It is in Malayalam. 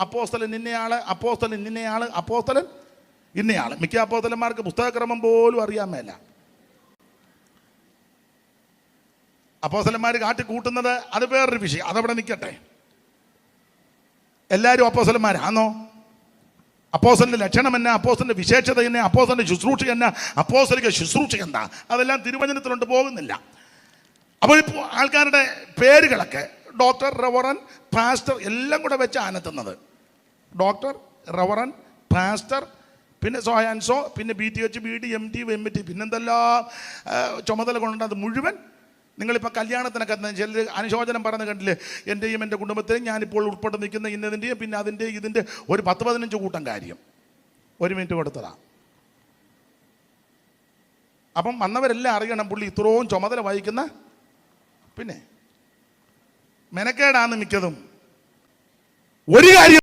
അപ്പോസ്തലൻ ഇന്നയാൾ അപ്പോസ്തലൻ ഇന്നയാൾ അപ്പോസ്തലൻ ഇന്നയാൾ മിക്ക അപ്പോസ്തലന്മാർക്ക് പുസ്തകക്രമം പോലും അറിയാൻ മേല. അപ്പോസ്തലന്മാർ കാട്ടി കൂട്ടുന്നത് അത് വേറൊരു വിഷയം. അതവിടെ നിൽക്കട്ടെ എല്ലാവരും അപ്പോസ്തലന്മാരാണോ അപ്പോസലിന്റെ ലക്ഷണം എന്നാ? അപ്പോസലിന്റെ വിശേഷത എന്നെ? അപ്പോസലിന്റെ ശുശ്രൂഷ എന്നാ? അപ്പോസലിക ശുശ്രൂഷ എന്താ? അതെല്ലാം തിരുവചനത്തിലുണ്ട് പോകുന്നില്ല. അപ്പോൾ ആൾക്കാരുടെ പേരുകളൊക്കെ ഡോക്ടർ റവറൻ പാസ്റ്റർ എല്ലാം കൂടെ വെച്ച് ആനത്തുന്നത് ഡോക്ടർ റവറൻ പാസ്റ്റർ പിന്നെ സോ ആൻഡ് സോ പിന്നെ B T H B D M T M T പിന്നെന്തെല്ലാം ആ, ചുമതല കൊണ്ടുണ്ട്. അത് മുഴുവൻ നിങ്ങളിപ്പോൾ കല്യാണത്തിനൊക്കെ ചിലർ അനുശോചനം പറഞ്ഞ് കണ്ടില്ലേ? എന്റെയും എന്റെ കുടുംബത്തെയും ഞാനിപ്പോൾ ഉൾപ്പെട്ട് നിൽക്കുന്ന ഇന്നതിന്റെയും പിന്നെ അതിന്റെ ഇതിന്റെ ഒരു പത്ത് പതിനഞ്ച് കൂട്ടം കാര്യം. ഒരു മിനിറ്റ് കൊടുത്തതാ. അപ്പം വന്നവരെല്ലാം അറിയണം പുള്ളി ഇത്രയും ചുമതല വഹിക്കുന്ന പിന്നെ മെനക്കേടാന്ന് മിക്കതും. ഒരു കാര്യം